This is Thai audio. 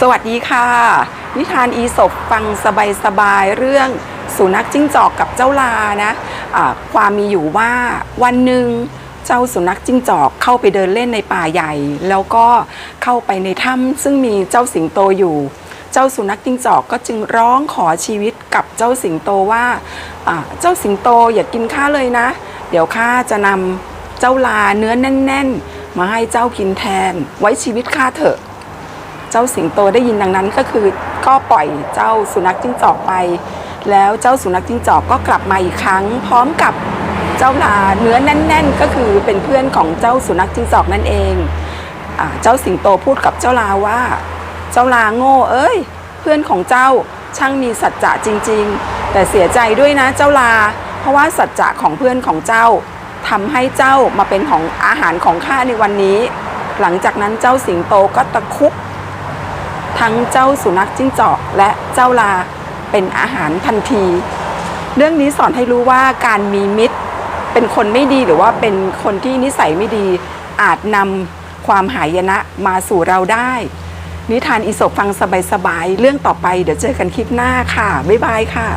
สวัสดีค่ะ นิทานอีสบฟังสบายๆเรื่องสุนัขจิ้งจอกกับเจ้าลานะะความมีอยู่ว่าวันหนึ่งเจ้าสุนัขจิ้งจอกเข้าไปเดินเล่นในป่าใหญ่ แล้วก็เข้าไปในถ้ำซึ่งมีเจ้าสิงโตอยู่ เจ้าสุนัขจิ้งจอกก็จึงร้องขอชีวิตกับเจ้าสิงโตว่าอ่าเจ้าสิงโตอย่ากกินข้าเลยนะ เดี๋ยวข้าจะนำเจ้าลาเนื้อแน่น ๆ มาให้เจ้ากินแทน ไว้ชีวิตข้าเถอะ เจ้าสิงโตได้ยินดังนั้นก็คือก็ปล่อยเจ้าสุนัขจิ้งจอกไป แล้วเจ้าสุนัขจิ้งจอกก็กลับมาอีกครั้ง พร้อมกับเจ้าลาเนื้อแน่น ๆ ก็คือเป็นเพื่อนของเจ้าสุนัขจิ้งจอกนั่นเองอเจ้าสิงโตพูดกับเจ้าลาว่า เจ้าลาโง่เอ้ย เพื่อนของเจ้าช่างมีสัจจะจริง ๆ แต่เสียใจด้วยนะเจ้าลา เพราะว่าสัจจะของเพื่อนของเจ้าทำให้เจ้ามาเป็นของอาหารของข้าในวันนี้ หลังจากนั้นเจ้าสิงโตก็ตะคุบ ทั้งเจ้าสุนัขจิ้งจอกและเจ้าลาเป็นอาหารทันที เรื่องนี้สอนให้รู้ว่าการมีมิตร เป็นคนไม่ดีหรือว่าเป็นคนที่นิสัยไม่ดีอาจนำความหายนะมาสู่เราได้ นิทานอีสบฟังสบายๆเรื่องต่อไปเดี๋ยวเจอกันคลิปหน้าค่ะ บ๊ายบายค่ะ